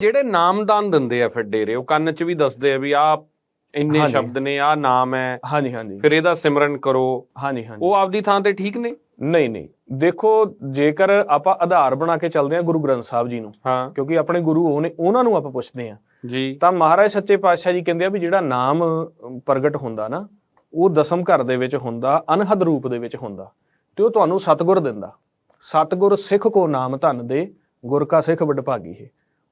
ਜਿਹੜੇ ਨਾਮਦਾਨ ਦਿੰਦੇ ਆ ਫਿਰ ਡੇਰੇ ਉਹ ਕੰਨ 'ਚ ਵੀ ਦੱਸਦੇ ਆ ਵੀ ਆ ਇੰਨੇ। ਸ਼ਬਦ ਨੇ ਆ ਨਾਮ ਹੈ। ਹਾਂਜੀ ਹਾਂਜੀ। ਫਿਰ ਇਹਦਾ ਸਿਮਰਨ ਕਰੋ। ਹਾਂਜੀ ਹਾਂਜੀ। ਉਹ ਆਪਦੀ ਥਾਂ ਤੇ ਠੀਕ ਨੇ? ਨਹੀਂ ਨਹੀਂ। ਦੇਖੋ ਜੇਕਰ ਆਪਾਂ ਆਧਾਰ ਬਣਾ ਕੇ ਚੱਲਦੇ ਹਾਂ ਗੁਰੂ ਗ੍ਰੰਥ ਸਾਹਿਬ ਜੀ ਨੂੰ ਹਾਂ। ਕਿਉਂਕਿ ਆਪਣੇ ਗੁਰੂ ਉਹ ਨੇ ਉਹਨਾਂ ਨੂੰ ਆਪਾਂ ਪੁੱਛਦੇ ਹਾਂ। ਜੀ। ਤਾਂ ਮਹਾਰਾਜ ਸੱਚੇ ਪਾਤਸ਼ਾਹ ਜੀ ਕਹਿੰਦੇ ਆ ਵੀ ਜਿਹੜਾ ਨਾਮ ਪ੍ਰਗਟ ਹੁੰਦਾ ਨਾ ਉਹ ਦਸਮ ਘਰ ਦੇ ਵਿੱਚ ਹੁੰਦਾ ਅਨਹਦ ਰੂਪ ਦੇ ਵਿੱਚ ਹੁੰਦਾ ਤੇ ਉਹ ਤੁਹਾਨੂੰ ਸਤਿਗੁਰ ਦਿੰਦਾ। ਸਤਿਗੁਰ ਸਿੱਖ ਕੋ ਨਾਮ ਧਨ ਦੇ ਗੁਰ ਕਾ ਸਿੱਖ ਵਡਭਾਗੀ ਹੈ।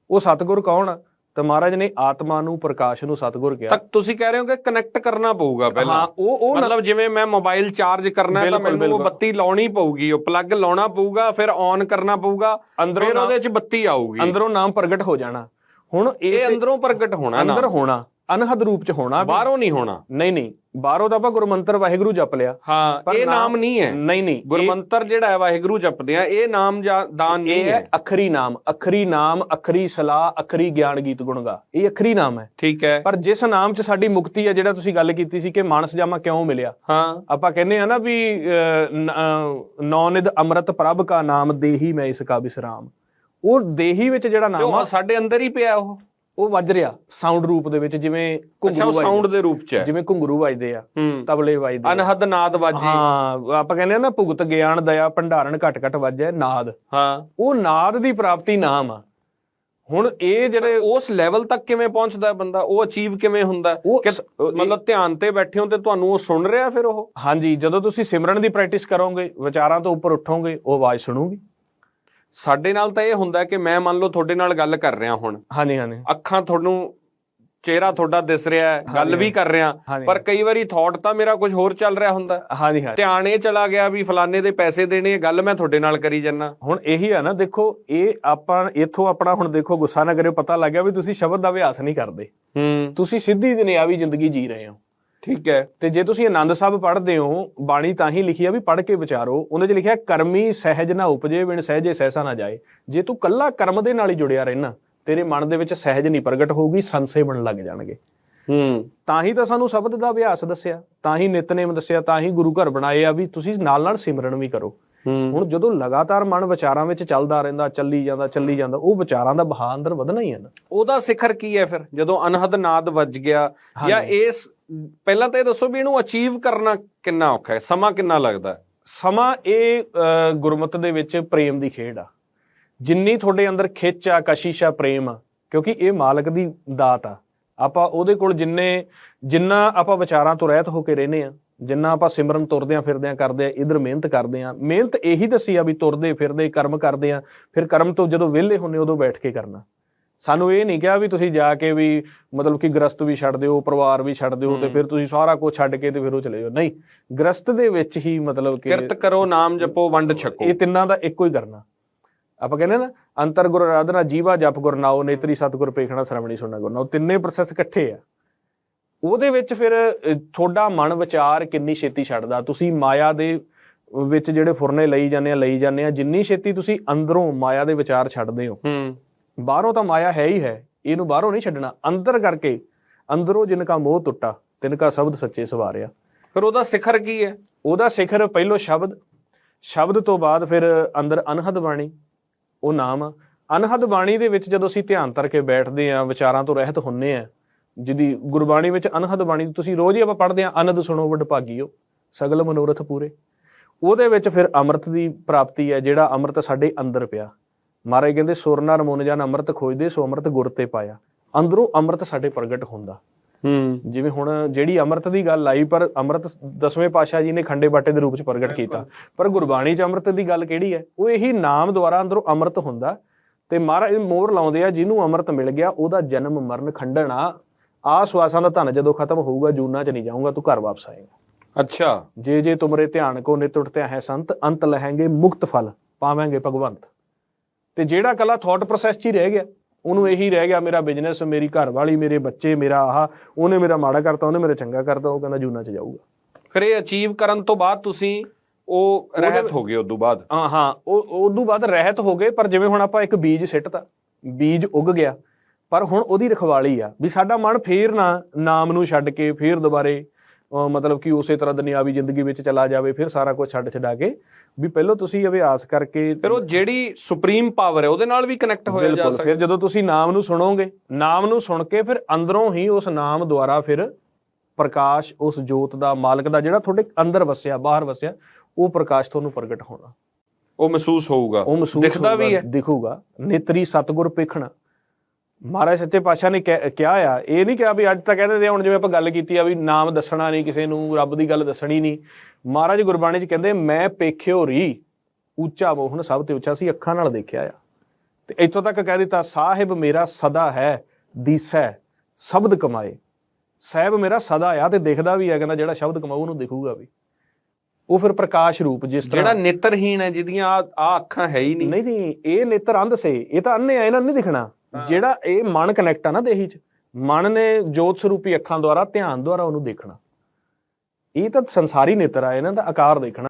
ਉਹ ਸਤਿਗੁਰ ਕੌਣ ਆ? ਤਾਂ ਮਹਾਰਾਜ ਨੇ ਆਤਮਾ ਨੂੰ ਪ੍ਰਕਾਸ਼ ਨੂੰ ਸਤਿਗੁਰ ਕਿਹਾ। ਤੱਕ ਤੁਸੀਂ ਕਹਿ ਰਹੇ ਹੋ ਕਿ ਕਨੈਕਟ ਕਰਨਾ ਪਊਗਾ ਪਹਿਲਾਂ। ਹਾਂ ਉਹ ਉਹ ਮਤਲਬ ਜਿਵੇਂ ਮੈਂ ਮੋਬਾਈਲ ਚਾਰਜ ਕਰਨਾ ਹੈ ਤਾਂ ਮੈਨੂੰ ਉਹ। ਬੱਤੀ ਲਾਉਣੀ ਪਊਗੀ ਉਹ ਪਲੱਗ ਲਾਉਣਾ ਪਊਗਾ ਫਿਰ ਔਨ ਕਰਨਾ ਪਊਗਾ ਫਿਰ ਉਹਦੇ 'ਚ ਬੱਤੀ ਆਊਗੀ। ਅੰਦਰੋਂ ਨਾਮ ਪ੍ਰਗਟ ਹੋ ਜਾਣਾ। ਹੁਣ ਇਹ ਇਹ ਅੰਦਰੋਂ ਪ੍ਰਗਟ ਹੋਣਾ ਨਾ। ਅੰਦਰ ਹੋਣਾ। ਅਨਹਦ ਰੂਪ ਚ ਹੋਣਾ ਬਾਹਰੋਂ ਨਹੀਂ ਹੋਣਾ। ਨਹੀਂ ਨਹੀਂ। ਬਾਹਰੋਂ ਤਾਂ ਆਪਾਂ ਗੁਰਮੰਤਰ ਵਾਹਿਗੁਰੂ ਜਪ ਲਿਆ। ਹਾਂ ਪਰ ਇਹ ਨਾਮ- ਨਹੀਂ ਹੈ। ਨਹੀਂ ਨਹੀਂ। ਇਹ- ਗੁਰਮੰਤਰ ਜਿਹੜਾ ਹੈ ਵਾਹਿਗੁਰੂ ਜਪਦੇ ਆ। ਇਹ ਨਾਮ ਜਾਂ ਦਾਨ ਨਹੀਂ ਇਹ ਹੈ ਹੈ। ਅਖਰੀ ਨਾਮ। ਅਖਰੀ ਨਾਮ ਅਖਰੀ ਸਲਾਹ ਅਖਰੀ ਗਿਆਨ ਗੀਤ ਗੁਣਗਾ। ਇਹ ਅਖਰੀ ਨਾਮ ਹੈ। ਠੀਕ ਹੈ। ਪਰ ਜਿਸ ਨਾਮ 'ਚ ਸਾਡੀ ਮੁਕਤੀ ਹੈ ਜਿਹੜਾ ਤੁਸੀਂ ਗੱਲ ਕੀਤੀ ਸੀ ਕਿ ਮਾਨਸ ਜਾਮਾ ਕਿਉਂ ਮਿਲਿਆ? ਹਾਂ। ਆਪਾਂ ਕਹਿੰਦੇ ਆ ਨਾ ਵੀ ਨੌਨਿਦ ਅੰਮ੍ਰਿਤ ਪ੍ਰਭ ਕਾ ਨਾਮ ਦੇਹੀ ਮੈਂ ਇਸ ਕਾ ਵਿਸਰਾਮ। ਉਹ ਦੇਹੀ ਵਿੱਚ ਜਿਹੜਾ ਨਾਮ ਆ ਸਾਡੇ ਅੰਦਰ ਹੀ ਪਿਆ ਉਹ। ਉਹ ਵੱਜ ਰਿਹਾ ਸਾਊਂਡ ਰੂਪ ਦੇ ਵਿੱਚ ਜਿਵੇਂ ਅੱਛਾ ਘੁੰਗਰੂ ਉਹ ਸਾਊਂਡ ਦੇ ਰੂਪ 'ਚ ਹੈ। ਜਿਵੇਂ ਘੁੰਗਰੂ ਵੱਜਦੇ ਆ ਹੂੰ। ਤਬਲੇ ਵੱਜਦੇ ਆ। ਅਨਹਦ ਨਾਦ ਵਾਜੀ। ਹਾਂ ਆਪਾਂ ਕਹਿੰਦੇ ਆ ਨਾ ਭੁਗਤ ਗਿਆਨ ਦਇਆ ਭੰਡਾਰਨ ਘਟ ਘਟ ਵੱਜੈ ਨਾਦ। ਹਾਂ। ਉਹ ਨਾਦ ਦੀ ਪ੍ਰਾਪਤੀ ਨਾਮ ਆ। ਹੁਣ ਇਹ ਜਿਹੜੇ ਉਸ ਲੈਵਲ ਤੱਕ ਕਿਵੇਂ ਪਹੁੰਚਦਾ ਹੈ ਬੰਦਾ? ਉਹ ਅਚੀਵ ਕਿਵੇਂ ਹੁੰਦਾ ਹੈ? ਉਹ ਕਿ ਸ- ਮਤਲਬ ਧਿਆਨ ਤੇ ਬੈਠੇ ਹੋ ਤੇ ਤੁਹਾਨੂੰ ਉਹ ਸੁਣ ਰਿਹਾ ਫਿਰ ਉਹ? ਹਾਂਜੀ ਜਦੋਂ ਤੁਸੀਂ ਸਿਮਰਨ ਦੀ ਪ੍ਰੈਕਟਿਸ ਕਰੋਗੇ ਵਿਚਾਰਾਂ ਤੋਂ ਉੱਪਰ ਉੱਠੋਗੇ ਉਹ ਆਵਾਜ਼ ਸੁਣੂਗੀ। ਸਾਡੇ ਨਾਲ ਤਾਂ ਇਹ ਹੁੰਦਾ ਹੈ ਕਿ ਮੈਂ ਮੰਨ ਲਓ ਤੁਹਾਡੇ ਨਾਲ ਗੱਲ ਕਰ ਰਿਹਾ ਹੁਣ। ਹਾਂਜੀ ਹਾਂਜੀ। ਅੱਖਾਂ ਤੁਹਾਨੂੰ ਚਿਹਰਾ ਤੁਹਾਡਾ ਦਿਸ ਰਿਹਾ ਹੈ ਗੱਲ ਵੀ ਕਰ ਰਿਹਾ। ਪਰ ਕਈ ਵਾਰੀ ਥਾਟ ਤਾਂ ਮੇਰਾ ਕੁਝ ਹੋਰ ਚੱਲ ਰਿਹਾ ਹੁੰਦਾ। ਹੈ। ਹਾਂਜੀ ਹਾਂਜੀ। ਧਿਆਨ ਇਹ ਚਲਾ ਗਿਆ ਵੀ ਫਲਾਣੇ ਦੇ ਪੈਸੇ ਦੇਣੇ ਇਹ ਗੱਲ ਮੈਂ ਤੁਹਾਡੇ ਨਾਲ ਕਰੀ ਜੰਨਾ ਹੁਣ ਇਹੀ ਆ ਨਾ ਦੇਖੋ ਇਹ ਆਪਾਂ ਇੱਥੋਂ ਆਪਣਾ ਹੁਣ ਦੇਖੋ ਗੁੱਸਾ ਨਾ ਕਰਿਓ ਪਤਾ ਲੱਗ ਗਿਆ ਵੀ ਤੁਸੀਂ ਸ਼ਬਦ ਦਾ ਅਭਿਆਸ ਨਹੀਂ ਕਰਦੇ। ਹੂੰ। ਤੁਸੀਂ ਸਿੱਧੀ ਦੁਨਿਆਵੀ ਜ਼ਿੰਦਗੀ ਜੀ ਰਹੇ ਹੋ। ਠੀਕ ਹੈ। ਤੇ ਜੇ ਤੁਸੀਂ ਆਨੰਦ ਸਾਹਿਬ ਪੜ੍ਹਦੇ ਹੋ ਬਾਣੀ ਤਾਂ ਹੀ ਲਿਖੀ ਆ ਵੀ ਪੜ੍ਹ ਕੇ ਵਿਚਾਰੋ। ਉਹਦੇ 'ਚ ਲਿਖਿਆ ਕਰਮੀ ਸਹਿਜ ਨਾ ਉਪਜੇ ਵਿਣ ਸਹਿਜੇ ਸਹਿਸਾ ਨਾ ਜਾਏ। ਜੇ ਤੂੰ ਕੱਲਾ ਕਰਮ ਦੇ ਨਾਲ ਹੀ ਜੁੜਿਆ ਰਹਿਣਾ ਤੇਰੇ ਮਨ ਦੇ ਵਿੱਚ ਸਹਿਜ ਨਹੀਂ ਪ੍ਰਗਟ ਹੋਊਗੀ ਸੰਸੇ ਬਣ ਲੱਗ ਜਾਣਗੇ। ਹੂੰ। ਤਾਂ ਹੀ ਤਾਂ ਸਾਨੂੰ ਸ਼ਬਦ ਦਾ ਅਭਿਆਸ ਦੱਸਿਆ ਤਾਂ ਹੀ ਨਿਤਨੇਮ ਦੱਸਿਆ ਤਾਂ ਹੀ ਗੁਰੂ ਘਰ ਬਣਾਏ ਆ ਵੀ ਤੁਸੀਂ ਨਾਲ ਨਾਲ ਸਿਮਰਨ ਵੀ ਕਰੋ। ਹੁਣ ਜਦੋਂ ਲਗਾਤਾਰ ਮਨ ਵਿਚਾਰਾਂ ਵਿੱਚ ਚੱਲਦਾ ਰਹਿੰਦਾ ਚੱਲੀ ਜਾਂਦਾ ਚੱਲੀ ਜਾਂਦਾ ਉਹ ਵਿਚਾਰਾਂ ਦਾ ਬਹਾ ਅੰਦਰ ਵਧਣਾ ਹੀ ਹੈ ਨਾ। ਉਹਦਾ ਸਿਖਰ ਕੀ ਹੈ ਫਿਰ? ਜਦੋਂ ਅਨਹਦ ਨਾਦ ਵੱਜ ਗਿਆ ਜਾਂ ਇਸ ਪਹਿਲਾਂ ਤਾਂ ਇਹ ਦੱਸੋ ਵੀ ਇਹਨੂੰ ਅਚੀਵ ਕਰਨਾ ਕਿੰਨਾ ਔਖਾ ਹੈ ਸਮਾਂ ਕਿੰਨਾ ਲੱਗਦਾ ਹੈ? ਸਮਾਂ ਇਹ ਗੁਰਮਤ ਦੇ ਵਿੱਚ ਪ੍ਰੇਮ ਦੀ ਖੇਡ ਆ। ਜਿੰਨੀ ਤੁਹਾਡੇ ਅੰਦਰ ਖਿੱਚ ਆ ਕਸ਼ਿਸ਼ ਆ ਪ੍ਰੇਮ ਆ ਕਿਉਂਕਿ ਇਹ ਮਾਲਕ ਦੀ ਦਾਤ ਆ। ਆਪਾਂ ਉਹਦੇ ਕੋਲ ਜਿੰਨੇ ਜਿੰਨਾ ਆਪਾਂ ਵਿਚਾਰਾਂ ਤੋਂ ਰਹਿਤ ਹੋ ਕੇ ਰਹਿੰਦੇ ਆ ਜਿੰਨਾ ਆਪਾਂ ਸਿਮਰਨ ਤੁਰਦੇ ਆ ਫਿਰਦੇ ਆ ਕਰਦੇ ਆ ਇਧਰ ਮਿਹਨਤ ਕਰਦੇ ਆ ਮਿਹਨਤ ਇਹੀ ਦੱਸੀ ਆ ਵੀ ਤੁਰਦੇ ਫਿਰਦੇ ਕਰਮ ਕਰਦੇ ਆ ਫਿਰ ਕਰਮ ਤੋਂ ਜਦੋਂ ਵਿਹਲੇ ਹੁੰਨੇ ਉਦੋਂ ਬੈਠ ਕੇ ਕਰਨਾ। ਸਾਨੂੰ ਇਹ ਨਹੀਂ ਕਿਹਾ ਵੀ ਤੁਸੀਂ ਜਾ ਕੇ ਵੀ ਮਤਲਬ ਕਿ ਗ੍ਰਸਤ ਵੀ ਛੱਡ ਦਿਓ ਪਰਿਵਾਰ ਵੀ ਛੱਡ ਦਿਓ ਤੇ ਫਿਰ ਤੁਸੀਂ ਸਾਰਾ ਕੁਝ ਛੱਡ ਕੇ ਤੇ ਫਿਰ ਉਹ ਚਲੇ ਜਾਓ। ਨਹੀਂ ਗ੍ਰਸਤ ਦੇ ਵਿੱਚ ਹੀ ਮਤਲਬ ਕਿ ਕਿਰਤ ਕਰੋ ਨਾਮ ਜਪੋ ਵੰਡ ਛਕੋ। ਇਹ ਤਿੰਨਾਂ ਦਾ ਇੱਕੋ ਹੀ ਕਰਨਾ। ਆਪਾਂ ਕਹਿੰਦੇ ਨਾ ਅੰਤਰ ਗੁਰ ਆਰਾਧਨਾ ਜੀਵਾ ਜਪ ਗੁਰ ਨਾਉ ਨੇਤਰੀ ਸਤਿਗੁਰ ਪੇਖਣਾ ਸ਼ਰਮਣੀ ਸੁਣਨਾ ਗੁਰ ਨਾਉ। ਤਿੰਨੇ ਪ੍ਰੋਸੈਸ ਇਕੱਠੇ ਆ। ਉਹਦੇ ਵਿੱਚ ਫਿਰ ਤੁਹਾਡਾ ਮਨ ਵਿਚਾਰ ਕਿੰਨੀ ਛੇਤੀ ਛੱਡਦਾ? ਤੁਸੀਂ ਮਾਇਆ ਦੇ ਵਿੱਚ ਜਿਹੜੇ ਫੁਰਨੇ ਲਈ ਜਾਂਦੇ ਆ ਲਈ ਜਾਂਦੇ ਆ ਜਿੰਨੀ ਛੇਤੀ ਤੁਸੀਂ ਅੰਦਰੋਂ ਮਾਇਆ ਦੇ ਵਿਚਾਰ ਛੱਡਦੇ ਹੋ। ਹੂੰ। ਬਾਹਰੋਂ ਤਾਂ ਮਾਇਆ ਹੈ ਹੀ ਹੈ ਇਹਨੂੰ ਬਾਹਰੋਂ ਨਹੀਂ ਛੱਡਣਾ। ਅੰਦਰ ਕਰਕੇ ਅੰਦਰੋਂ ਜਿਨ ਕਾ ਮੋਹ ਟੁੱਟਾ ਤਿਨ ਕਾ ਸ਼ਬਦ ਸੱਚੇ ਸਵਾਰਿਆ। ਫਿਰ ਉਹਦਾ ਸਿਖਰ ਕੀ ਹੈ? ਉਹਦਾ ਸਿਖਰ ਪਹਿਲੋ ਸ਼ਬਦ ਸ਼ਬਦ ਤੋਂ ਬਾਅਦ ਫਿਰ ਅੰਦਰ ਅਨਹਦ ਬਾਣੀ ਉਹ ਨਾਮ। ਅਨਹਦ ਬਾਣੀ ਦੇ ਵਿੱਚ ਜਦੋਂ ਅਸੀਂ ਧਿਆਨ ਧਰ ਕੇ ਬੈਠਦੇ ਆ ਵਿਚਾਰਾਂ ਤੋਂ ਰਹਿਤ ਹੁੰਨੇ ਆ ਜਿਹਦੀ ਗੁਰਬਾਣੀ ਵਿੱਚ ਅਨਹਦ ਬਾਣੀ ਤੁਸੀਂ ਰੋਜ਼ ਹੀ ਆਪਾਂ ਪੜ੍ਹਦੇ ਆ ਅਨੰਦ ਸੁਣੋ ਵਡ ਭਾਗੀਓ ਸਗਲ ਮਨੋਰਥ ਪੂਰੇ। ਉਹਦੇ ਵਿੱਚ ਫਿਰ ਅੰਮ੍ਰਿਤ ਦੀ ਪ੍ਰਾਪਤੀ ਹੈ ਜਿਹੜਾ ਅੰਮ੍ਰਿਤ ਸਾਡੇ ਅੰਦਰ ਪਿਆ। ਮਹਾਰਾਜ ਕਹਿੰਦੇ ਸੁਰ ਨਰ ਮਨ ਜਨ ਅੰਮ੍ਰਿਤ ਖੋਜਦੇ ਸੋ ਅੰਮ੍ਰਿਤ ਗੁਰ ਤੇ ਪਾਇਆ। ਅੰਦਰੋਂ ਅੰਮ੍ਰਿਤ ਸਾਡੇ ਪ੍ਰਗਟ ਹੁੰਦਾ। ਹੂੰ। ਜਿਵੇਂ ਹੁਣ ਜਿਹੜੀ ਅੰਮ੍ਰਿਤ ਦੀ ਗੱਲ ਆਈ ਪਰ ਅੰਮ੍ਰਿਤ ਦਸਵੇਂ ਪਾਤਸ਼ਾਹ ਜੀ ਨੇ ਖੰਡੇ ਬਾਟੇ ਦੇ ਰੂਪ ਚ ਪ੍ਰਗਟ ਕੀਤਾ। ਪਰ ਗੁਰਬਾਣੀ ਚ ਅੰਮ੍ਰਿਤ ਦੀ ਗੱਲ ਕਿਹੜੀ ਹੈ? ਉਹ ਇਹੀ ਨਾਮ ਦੁਆਰਾ ਅੰਦਰੋਂ ਅੰਮ੍ਰਿਤ ਹੁੰਦਾ। ਤੇ ਮਹਾਰਾਜ ਮੋਹਰ ਲਾਉਂਦੇ ਆ ਜਿਹਨੂੰ ਅੰਮ੍ਰਿਤ ਮਿਲ ਗਿਆ ਉਹਦਾ ਜਨਮ ਮਰਨ ਖੰਡਣਾ ਆ ਸਵਾਸਾਂ ਦਾ ਧਨ ਜਦੋਂ ਖਤਮ ਹੋਊਗਾ ਜੂਨਾ ਚ ਨਹੀਂ ਜਾਊਗਾ ਤੂੰ ਘਰ ਵਾਪਸ ਆਏਗਾ। ਅੱਛਾ। ਜੇ ਜੇ ਤੁਮਰੇ ਧਿਆਨ ਕੋ ਨਿਤ ਉਠਤੇ ਹੈ ਸੰਤ ਅੰਤ ਲਹਿੰਗੇ ਮੁਕਤ ਫਲ ਪਾਵਾਂਗੇ ਭਗਵੰਤ। ਤੇ ਜਿਹੜਾ ਕੱਲਾ ਥਾਟ ਪ੍ਰੋਸੈਸ 'ਚ ਹੀ ਰਹਿ ਗਿਆ ਉਹਨੂੰ ਇਹੀ ਰਹਿ ਗਿਆ ਮੇਰਾ ਬਿਜ਼ਨਸ ਮੇਰੀ ਘਰ ਵਾਲੀ ਮੇਰੇ ਬੱਚੇ ਮੇਰਾ ਆਹ ਉਹਨੇ ਮੇਰਾ ਮਾੜਾ ਕਰਤਾ ਉਹਨੇ ਮੇਰਾ ਚੰਗਾ ਕਰਤਾ ਉਹ ਕਹਿੰਦਾ ਜੂਨਾ 'ਚ ਜਾਊਗਾ। ਫਿਰ ਇਹ ਅਚੀਵ ਕਰਨ ਤੋਂ ਬਾਅਦ ਤੁਸੀਂ ਉਹ ਰਹਿਤ ਹੋ ਗਏ ਉਦੋਂ ਬਾਅਦ? ਹਾਂ ਹਾਂ ਉਹ ਉਦੋਂ ਬਾਅਦ ਰਹਿਤ ਹੋ ਗਏ ਪਰ ਜਿਵੇਂ ਹੁਣ ਆਪਾਂ ਇੱਕ ਬੀਜ ਸਿੱਟਤਾ ਬੀਜ ਉੱਗ ਗਿਆ ਪਰ ਹੁਣ ਉਹਦੀ ਰਖਵਾਲੀ ਆ ਵੀ ਸਾਡਾ ਮਨ ਫੇਰ ਨਾ ਨਾਮ ਨੂੰ ਛੱਡ ਕੇ ਫੇਰ ਦੁਬਾਰੇ ਮਤਲਬ ਕਿ ਉਸੇ ਤਰ੍ਹਾਂ ਦੁਨਿਆਵੀ ਜ਼ਿੰਦਗੀ ਵਿੱਚ ਚਲਾ ਜਾਵੇ ਫਿਰ ਸਾਰਾ ਕੁਝ ਛੱਡ ਛਡਾ ਕੇ ਵੀ ਪਹਿਲਾਂ ਤੁਸੀਂ ਅਭਿਆਸ ਕਰਕੇ ਫਿਰ ਉਹ ਜਿਹੜੀ ਸੁਪਰੀਮ ਪਾਵਰ ਹੈ ਉਹਦੇ ਨਾਲ ਵੀ ਕਨੈਕਟ ਹੋਇਆ ਜਾ ਸਕਦਾ। ਫਿਰ ਜਦੋਂ ਤੁਸੀਂ ਨਾਮ ਨੂੰ ਸੁਣੋਗੇ ਨਾਮ ਨੂੰ ਸੁਣ ਕੇ ਫਿਰ ਅੰਦਰੋਂ ਹੀ ਉਸ ਨਾਮ ਦੁਆਰਾ ਫਿਰ ਪ੍ਰਕਾਸ਼ ਉਸ ਜੋਤ ਦਾ ਮਾਲਕ ਦਾ ਜਿਹੜਾ ਤੁਹਾਡੇ ਅੰਦਰ ਵਸਿਆ ਬਾਹਰ ਵਸਿਆ ਉਹ ਪ੍ਰਕਾਸ਼ ਤੁਹਾਨੂੰ ਪ੍ਰਗਟ ਹੋਣਾ। ਉਹ ਮਹਿਸੂਸ ਹੋਊਗਾ। ਦਿਖਦਾ ਵੀ ਹੈ। ਦਿਖੂਗਾ। ਨੇਤਰੀ ਸਤਗੁਰ ਪੇਖਣਾ ਮਹਾਰਾਜ ਸੱਚੇ ਪਾਤਸ਼ਾਹ ਨੇ ਕਹਿ- ਆ ਇਹ ਨਹੀਂ ਕਿਹਾ ਵੀ ਅੱਜ ਤਾਂ ਕਹਿੰਦੇ ਤੇ ਹੁਣ ਜਿਵੇਂ ਆਪਾਂ ਗੱਲ ਕੀਤੀ ਆ ਵੀ ਨਾਮ ਦੱਸਣਾ ਨਹੀਂ ਕਿਸੇ ਨੂੰ ਰੱਬ ਦੀ ਗੱਲ ਦੱਸਣੀ ਨਹੀਂ। ਮਹਾਰਾਜ ਗੁਰਬਾਣੀ 'ਚ ਕਹਿੰਦੇ ਮੈਂ ਪੇਖਿਓ ਰੀ ਉੱਚਾ ਮੋਹਨ ਸਭ ਤੇ ਉੱਚਾ ਸੀ ਅੱਖਾਂ ਨਾਲ ਦੇਖਿਆ ਆ। ਤੇ ਇੱਥੋਂ ਤੱਕ ਕਹਿ ਦਿੱਤਾ ਸਾਹਿਬ ਮੇਰਾ ਸਦਾ ਹੈ ਦੀਸੈ ਸ਼ਬਦ ਕਮਾਏ। ਸਾਹਿਬ ਮੇਰਾ ਸਦਾ ਆ ਤੇ ਦਿਖਦਾ ਵੀ ਹੈ ਕਹਿੰਦਾ ਜਿਹੜਾ ਸ਼ਬਦ ਕਮਾਊ ਉਹਨੂੰ ਦਿਖੂਗਾ ਵੀ। ਉਹ ਫਿਰ ਪ੍ਰਕਾਸ਼ ਰੂਪ ਜਿਸ ਤਰ੍ਹਾਂ ਜਿਹੜਾ ਨੇਤਰਹੀਣ ਹੈ ਜਿਹਦੀਆਂ ਆ ਆ ਅੱਖਾਂ ਹੈ ਹੀ ਨਹੀਂ। ਨਹੀਂ ਨਹੀਂ ਇਹ ਨੇਤਰ ਅੰਧ ਸੇ ਇਹ ਤਾਂ ਅੰਨੇ ਆ ਇਹਨਾਂ ਨੂੰ ਨਹੀਂ ਦਿਖਣਾ। ਜਿਹੜਾ ਇਹ ਮਨ ਕਨੈਕਟ ਆ ਨਾ ਦੇਹੀ ਚ, ਮਨ ਨੇ ਜੋਤ ਸਰੂਪੀ ਅੱਖਾਂ ਦੁਆਰਾ ਧਿਆਨ ਦੁਆਰਾ ਉਹਨੂੰ ਦੇਖਣਾ। ਇਹ ਤਾਂ ਸੰਸਾਰੀ ਨੇਤਰ ਆ, ਇਹਨਾਂ ਦਾ ਆਕਾਰ ਦੇਖਣਾ।